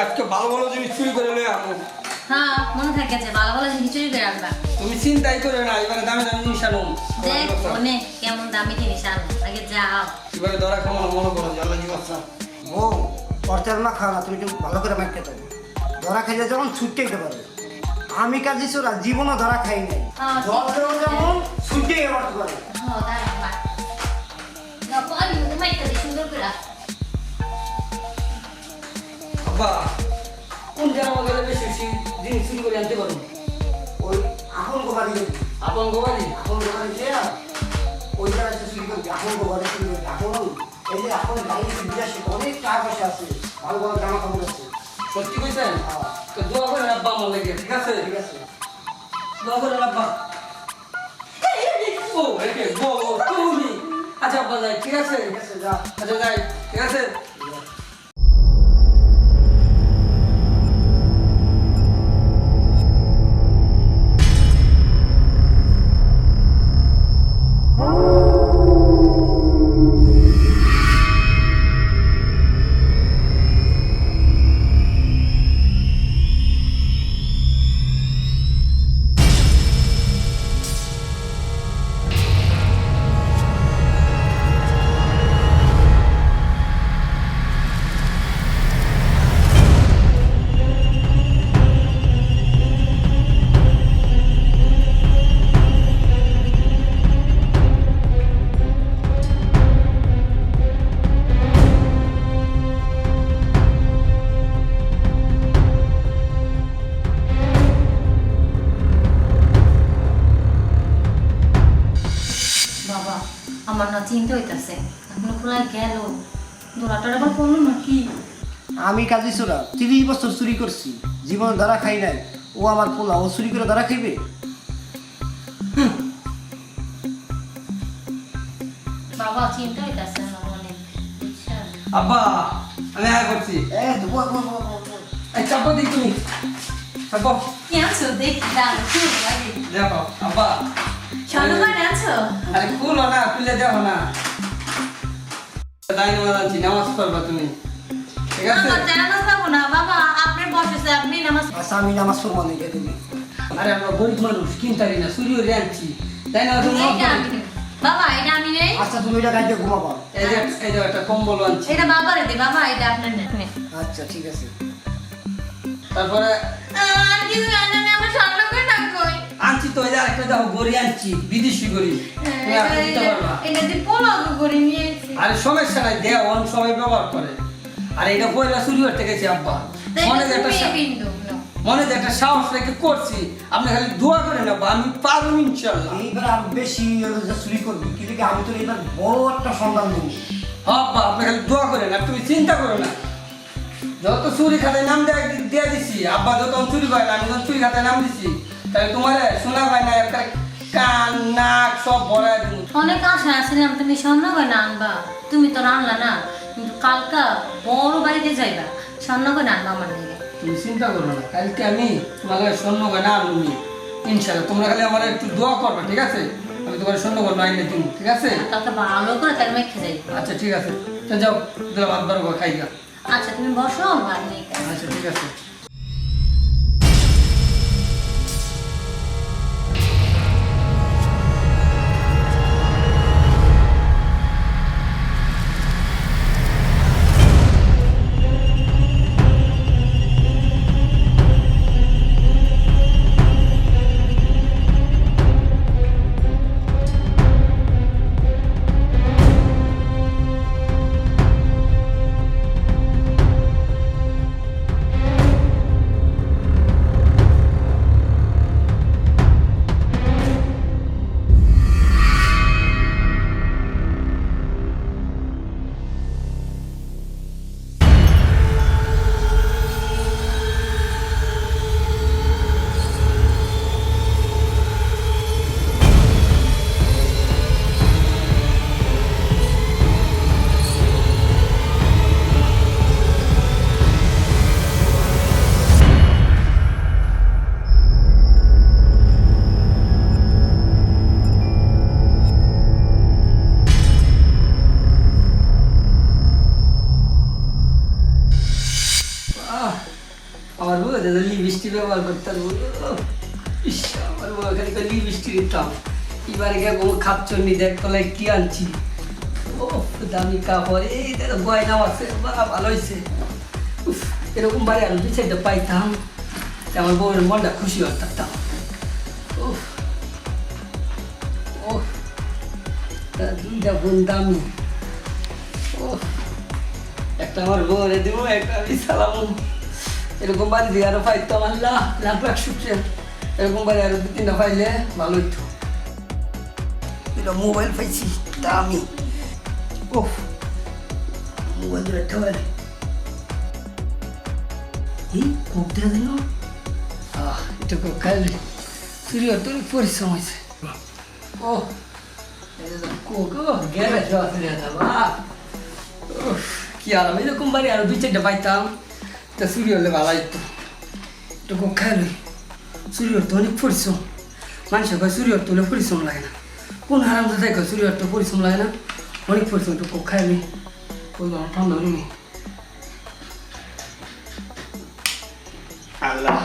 আজকে ভালো ভালো জিনিস চুরি করে লয়ে আসব। হ্যাঁ মনে থাকে যে ভালো ভালো জিনিস চুরি করে আনবা। তুমি চিন্তাই করে না এবারে দামি দামি জিনিস আনো। দেখ অনেক কেমন দামি জিনিস আনো। আগে যাও এবারে ধরা খাওয়া মনে করো আল্লাহ কি বাচ্চা ও পর্চার মা খাওয়া না তুমি একটু ভালো করে মাইকে দেবো ধরা খাইলে যেমন ছুটতে যেতে পারবে। আমি কাজী চোরা জীবনও ধরা খাই নাই। হ্যাঁ, যেমন ছুটতে পারতে পারে হ্যাঁ আব্বা কোন জায়গা গেলে বেশি বেশি জিনিস চুরি করে আনতে পারো ওই এখন গোবারি আপন গোবারি এখন গোবারি যে ওই জায়গায় চুরি করবি এখন গোবারি চুরি করবি। এখন এই যে এখন গাড়ি বিদেশে অনেক টাকা পয়সা আছে ভালো ভালো জামা কাপড় আছে। সত্যি কইছেন? হ্যাঁ, তো দোয়া করেন আব্বা আমার লাগে ঠিক আছে? ঠিক আছে। দোয়া করেন আব্বা। ও একে গো গো, তুমি। আচ্ছা আব্বা যাই ঠিক আছে? ঠিক আছে যা। আচ্ছা যাই ঠিক আছে? চিন্তা হইতাছে। এখনও খোলা গেল। দোলাটার আবার পড়ল নাকি? আমি কাজী চোরা তিরিশ বছর চুরি করছি। জীবনে ধরা খাই নাই। ও আমার পোলা ও চুরি করে ধরা খাইবে? বাবা চিন্তা হইতাছে আমার মনে। আব্বা আমি আয়া করছি। এ। এই চাপো দিই তুমি। চাপো। কি আনছো? দেখি দাঁড়ো দেখো আব্বা। স্বর্ণকার আনছো আরে খুলো না খুলে দেখো না। তাই নামাজ আনছি নামাজ পড়বা তুমি। ঠিক আছে? আমার জানাজ যাব না। বাবা আপনার বসেছে আপনি নামাজ আচ্ছা আমি নামাজ পড়ব না তুমি আরে আমরা গরিব মানুষ কিনতারি না চুরিও রে আনছি। তাই না তুমি এইটা আমি নেব। বাবা এটা আমি নেই। আচ্ছা তুমি এটা গাইতে ঘুমাবা। এই যে এই যে একটা কম্বল আনছি। এটা বাবার দে বাবা এটা আপনার নেন আচ্ছা ঠিক আছে। তারপরে আর কিছু আনা নেই আমার দেখো গড়ি আনছি বিদেশি গড়ি। তুমি আর দিতে পারবা। এটা দিয়ে পোলাও করে নিয়ে আরে সমস্যা নাই দেও অন সবাই ব্যবহার করে। আর এটা পয়লা চুরি করতে গেছি আব্বা। মনে একটা মনে যে একটা সাহস রেখে করছি আপনি খালি দোয়া করেন আব্বা আমি পারব ইনশাল্লাহ এইবার আমি বেশি চুরি করবি কিন্তু আমি তো এবার বড় একটা সন্ধান দেবো। আব্বা আপনি খালি দোয়া করেন আর তুমি চিন্তা করো না। যত চুরি খাতায় নাম দেয়া দিয়ে দিছি আব্বা যত চুরি করে না আমি যখন চুরি খাতায় নাম দিছি তাহলে তোমার শোনা হয় না একটা কান নাক সব ভরায় দিব। অনেক আশা আসছিলাম তুমি স্বর্ণ গয়না আনবা। তুমি তো আনলা না কিন্তু কালকা বড় বাড়িতে যাইবা স্বর্ণ গয়না আনবা আমার দিকে তুমি চিন্তা করো না কালকে আমি তোমাকে স্বর্ণ গয়না আনবি ইনশাল্লাহ তোমরা খালি আমার একটু দোয়া করবে ঠিক আছে? আমি তোমার স্বর্ণ গয়না আইনে দিব ঠিক আছে? কালকে ভালো করে তার মেখে যাই। আচ্ছা ঠিক আছে। তো যাও দিলাম হাত বারো খাই গা আচ্ছা তুমি বসো ভাত আচ্ছা ঠিক আছে। ব্যবহার করতাম আমার বউ গিয়ে বউ খাপচন্ডি দেখ তলায় কি আনছি। ও দামি কাপড়, এই দেখো গয়নাও আছে, বাহ, ভালো হয়েছে এরকম বাড়ি আরও পাইতাম আমার বউয়ের মনটা খুশি হতাম। ও দুইটা বোন দামি। ও একটা আমার বউরে দিব, একটা আমি সালাম। এরকম বাড়ি দিয়ে আরও পাইতাম আল্লাহ লাখ লাখ শুকছে এরকম বাড়ি আরও দু তিনটা পাইলে ভালো হইতো। মোবাইল পাইছি দামি ও মোবাইল ধরে একটা এই কোক দেওয়া দিল আহ এটা কোক খাইলে চুরি হতো পরিশ্রম হয়েছে। ও কোক যেতাম উফ, কি আরাম। এরকম বাড়ি আরও দুই চারটা পাইতাম। তা চুরি হলে ভালো হইতো। একটু কোক খাইলে চুরি হতো অনেক পরিশ্রম। মানুষের কয় চুরি হতো হলে পরিশ্রম লাগে না। কোন হারাম দাদা কয় চুরি হতো পরিশ্রম লাগে না। অনেক পরিশ্রম একটু কোক খাইলে ওই আমার ঠান্ডা রুমে আল্লাহ।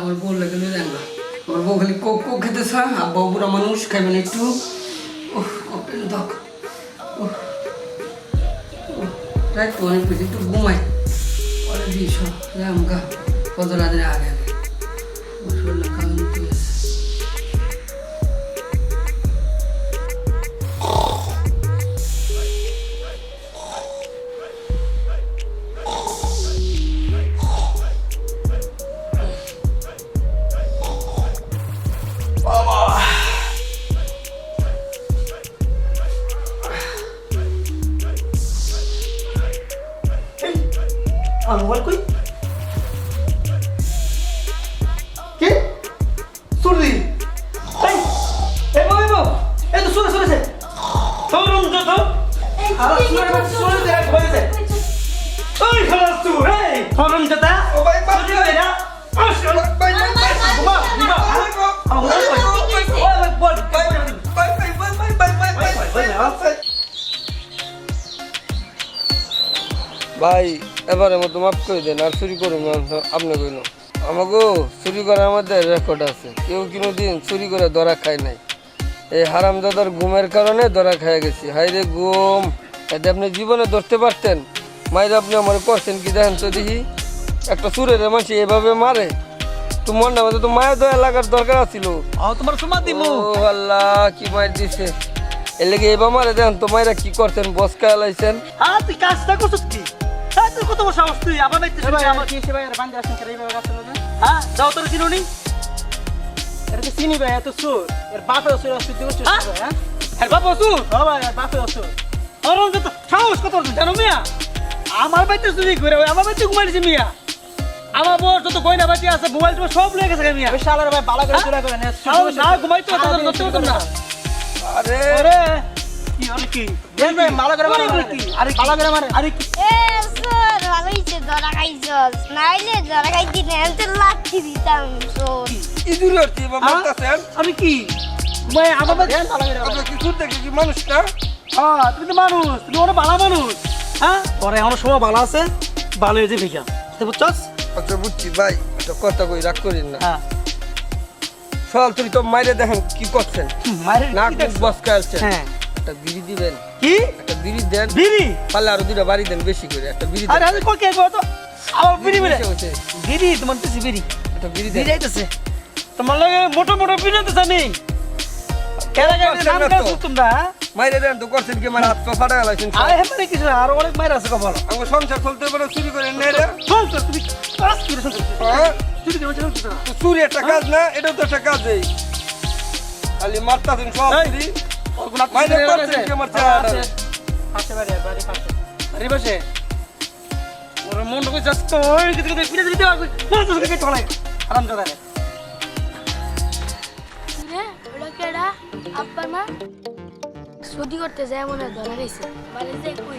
আমার বউ লাগে লয়ে যান আমার বউ খালি কোক কোক খেতে চা আব্বা বুড়া মানুষ খাইবেন একটু। কোকটা দেখ রাত অনেক বেশি একটু ঘুমাই পরে দিস রাম গা কত রাতের আগে এবারে মতো মাফ করে দেন আর চুরি করুন না, আপনি কইল আমাকে চুরি করার মধ্যে রেকর্ড আছে। কেউ কোনো দিন চুরি করে ধরা খায় নাই। এই হারামদাদার ঘুমের কারণে ধরা খায় গেছি। হাই রে ঘুম! এতে আপনি জীবনে ধরতে পারতেন। মায়ের আপনি আমার করছেন কি দেখেন তো দেখি। একটা চুরের মানুষ এভাবে মারে। তো মনটা মধ্যে তো মায়ের দয়া লাগার দরকার আছিল। তোমার সুমা ও আল্লাহ কি মায়ের দিছে। এর লেগে এবার মারে দেন তো মায়েরা কি করছেন বসকা লাইছেন। তুই কাজটা করছিস কি? কত বড় সাহস তুই? আমার কি আর বান্ধে আসেন হ্যাঁ যাও তোর চিনুনি। এটা তো চিনি ভাই এত সুর এর বাপে সুর হ্যাঁ? হ্যাঁ হ্যাঁ ভাই বাপে তো সাহস কত জানো মিয়া? আমার বাড়িতে চুরি করে আমার বাড়িতে ঘুমাইছে মিয়া। আমার বউ যত গয়না বাটি আছে মোবাইল টোবাইল সব লেগে গেছে মিয়া। শালার ভাই বালা করে চুরা করে না ঘুমাইতো না। আরে। আরে। কি? কি মালা করে মারে। কি? আরে? বালা করে মারে। আরে কি? এ স্যার ভালো হয়েছে ধরা খাইছস নাইলে ধরা খাইতি না আমি তো লাঠি দিতাম সোর ইঁদুর হচ্ছে এবার মারতাছেন আমি কি? মই আমার দেন বালা করে মারে। আপনার কি সুর দেখে কি মানুষটা হ্যাঁ? তুমি তো মানুষ তুমি অনেক ভালো মানুষ হ্যাঁ? পরে এখনও সময় ভালো আছে ভালো হয়েছে ভিজা তুই বুঝছস আচ্ছা বুঝছি ভাই একটা কথা কই রাগ করিন না। হ্যাঁ। সকাল তুমি তো মাইরে দেখেন কি করছেন। মায়ের না বস খাইছেন হ্যাঁ। একটা বিড়ি দিবেন। কি? একটা বিড়ি দেন। বিড়ি? পারলে আরও দুটা বাড়ি দেন বেশি করে একটা বিড়ি আরে আরে কই কে গো তো? আমার বিড়ি বসে বিড়ি তোমার তো বিড়ি। একটা বিড়ি দেন। বিড়ি আইতেছে। তোমার লাগে মোটো মোটো বিড়ি আইতেছে আমি। কেরা কেরা নাম কাজ তোমরা হ্যাঁ? মাইরে দেন তো করছেন কি? আমার হাত পা ফাটা গেলাইছেন আরে হেপারে কিছু আরও অনেক মায়ের আছে কপাল। আমার সংসার চলতে পারে চুরি করে নেই রে। চল তুমি কাজ করে হ্যাঁ? চুরি করে চল চল চুরি একটা কাজ না এটাও তো একটা কাজই। খালি মারতাছেন সব কোন মাইরে করছেন কি আমার পাশে বাড়ি বাড়ি পাশে। আরে বসে ওর মন ঢুকে যাচ্ছে ওই কিছু কিছু পিড়ে দিতে পারবে না তো কে চলে আরাম করে রে ওটা কেডা আব্বার মা ছুটি করতে যায় মনে হয় ধরা গেছে মানে যে কই?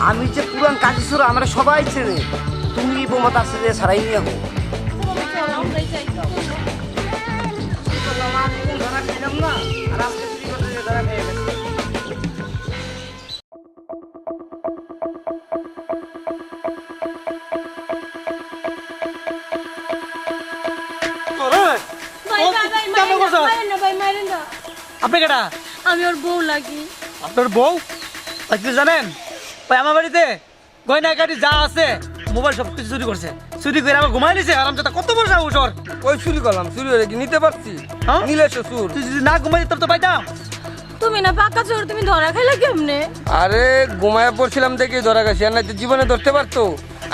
আমি যে পুরান কাজী সুর আমরা সবাই চেনে তুমি বৌমা তার সাথে সারাই নিয়ে হো না আর আজকে চুরি করতে ধরা খেয়ে গেছে আপনি কেটা আমি ওর বউ লাগি। আপনার বউ? আজকে জানেন? ওই আমার বাড়িতে গয়না গাড়ি যা আছে মোবাইল সব কিছু চুরি করছে। চুরি করে আমার ঘুমাই নিছে আরাম যাতে কত বড় সাহস ওর। ওই চুরি করলাম চুরি হয়ে কি নিতে পারছি? হ্যাঁ? নিলে তো সুর তুই যদি না ঘুমাই দিতাম তো পাইতাম। তুমি না পাকা চোর তুমি ধরা খাইলা কেমনে? আরে ঘুমায় পড়ছিলাম দেখে ধরা গেছি আর না তো জীবনে ধরতে পারতো।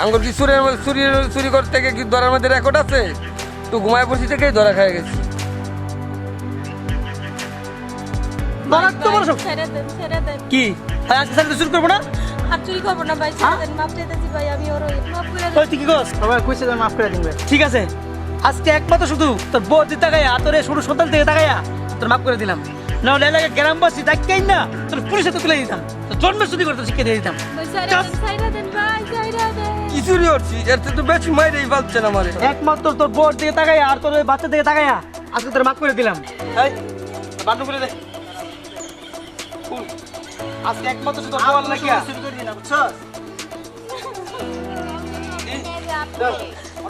আঙ্গুর কি সুরের মধ্যে চুরি চুরি করতে গিয়ে কি ধরার মধ্যে রেকর্ড আছে? তো ঘুমায় পড়ছি থেকেই ধরা খেয়ে গেছি। কি? আজকে সাথে চুরি করব না? আর চুরি না ভাই ছেড়ে চাইতেছি ভাই আমি ওর মাপ করে দেন তুই কি কস সবাই কইছে মাফ করে দিবে ঠিক আছে। আজকে একমাত্র শুধু তোর বউ দিতে তাকাইয়া তোর ছোট সন্তান থেকে তাকাইয়া তোর মাফ করে দিলাম। না হলে এলাকা গ্রামবাসী তাকাই না তোর পুলিশে তো তুলে দিতাম। তোর জন্মের শুধু করতে শিখে দিয়ে দিতাম। এর তো বেশি মাইরেই পাচ্ছে না আমার। একমাত্র তোর বউর দিকে তাকাইয়া আর তোর ওই বাচ্চা দিকে তাকাইয়া আজকে তোর মাফ করে দিলাম। বান্ধব করে। আজকে একমাত্র শুধু বউর লাগিয়া চুরি করে দিনা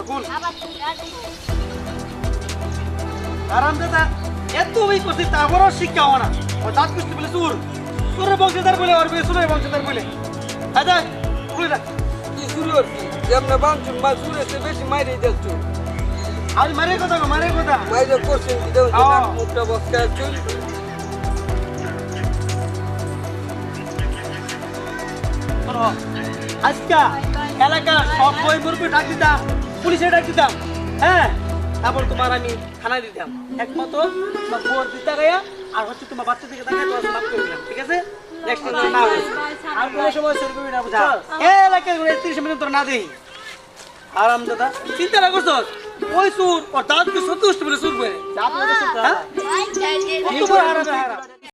খুল। আরাম দাদা এত ওই করছিস তারপরও শিক্ষা হওয়া না। ও দাঁত কুস্তি বলে সুর সুরের বংশধর বলে আর সুরের বংশধর বলে। আচ্ছা খুলে রাখ কি চুরি করছি যেমন বাঞ্চুন বা সুরের চেয়ে বেশি মাইরেই দিচ্ছ আজ মারে কথা মারে কথা। মাইরে করছেন। মুখটা বসকে চুল। আজকা এলাকা সব বই মুরগি ডাক দিতাম পুলিশে ডাক দিতাম হ্যাঁ? তারপর তোমার আমি থানায় দিতাম। একমাত্র তোমার বোর দিতে গায়া আর হচ্ছে তোমার বাচ্চা থেকে তাকায় তোমার মাফ করে দিলাম ঠিক আছে? নেক্সট টাইম না হবে আর কোনো সময় চুরি করবি না বুঝছ? এই ঘুরে 30 মিনিট তোর না দেই আরাম দাদা চিন্তা না করছ? ওই সুর ওর সন্তুষ্ট বলে সুর করে